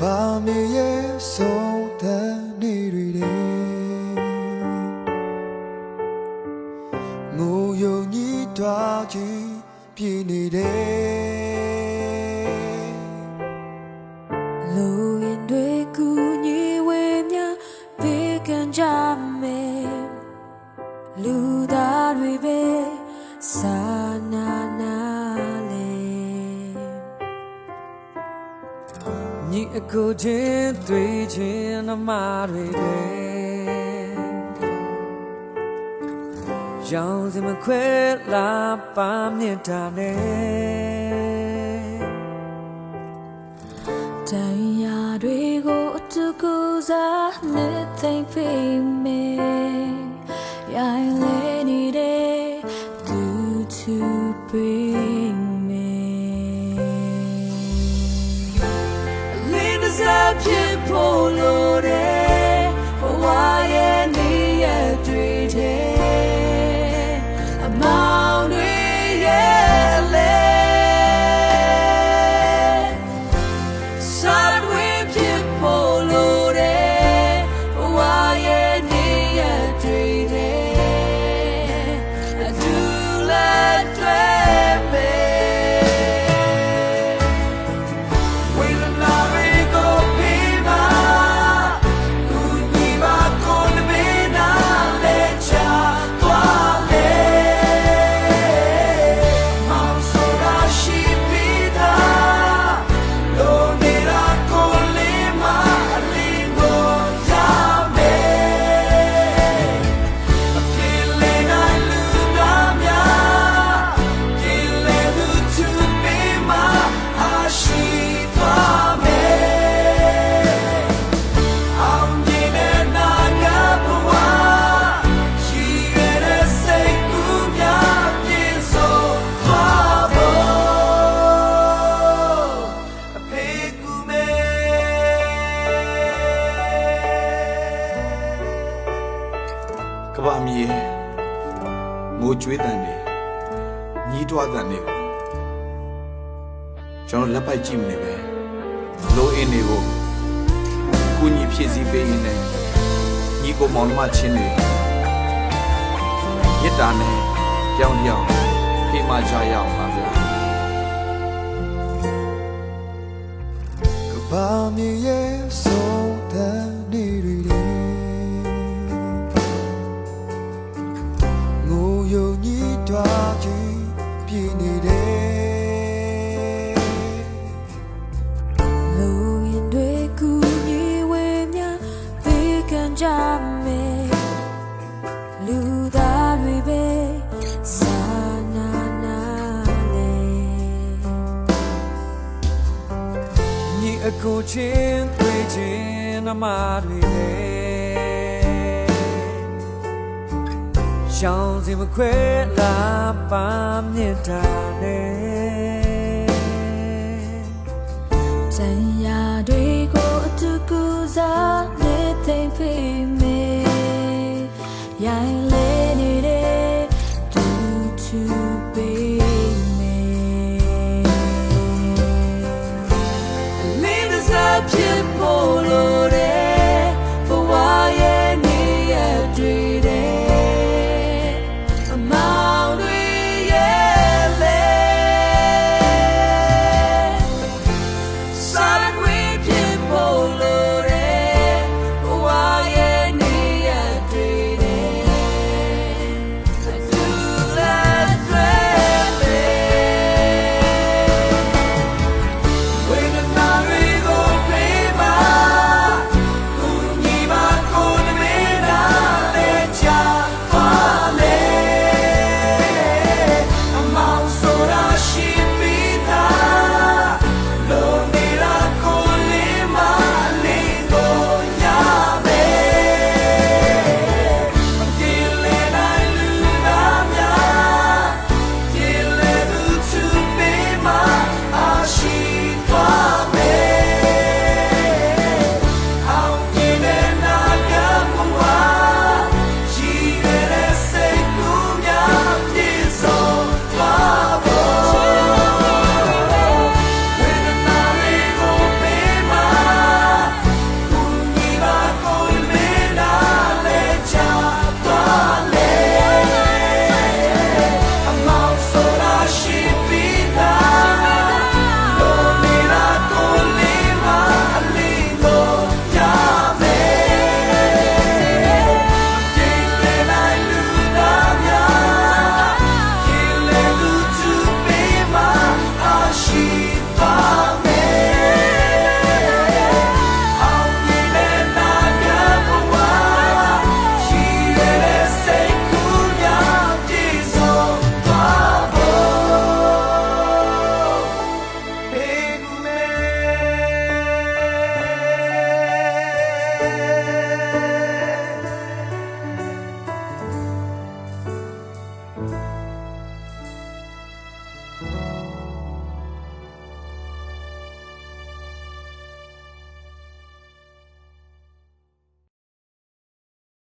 ဘာမေရဲ့ဆုံးတဲ့နေတွေတဲ့ငိုယုံကြီးတွားခြင်းပြင်းနေတယ်လူရင်တွေကူညီဝေမြဘေးကန်ကြမယ်လူသားတွေပဲစာ အကိုချင်းတွေ့ချင်းနှမတွေပဲရောင်စမခွဲလာပါမြင့်တာနဲ့တန်ရာတွေကိုအတူကူစားနဲ့သိမ့်ဖိမယ်ရိုင်းလေနေတဲ့သူ to bring တစ် ကဘာမြေငိုကြွေးတန်နေညီးတွားတန်နေကိုကျွန်တော်လက်ပိုက်ကြည့်မနေပဲလိုအင်းနေကိုကုညီဖြည့်စည်းပေးရင်းနဲ့ညီကိုမောင်နှမချင်းတွေရစ်တာနဲ့ကြောင်ကြောင်ဖေးမကြရအောင်ပါဗျာကဘာမြေရဲ့ ပြင်းနေတယ်လူရင်တွေကူညီဝေမြဘေးကန်ကြမယ်လူသားတွေပဲစာနာနာလေညီအကိုချင်းတွေ့ချင်းနှမတွေပဲ ရှောင်းစင်မခွဲလာပါမြင့်တာနဲ့တန်ရာတွေကိုအတူကူစား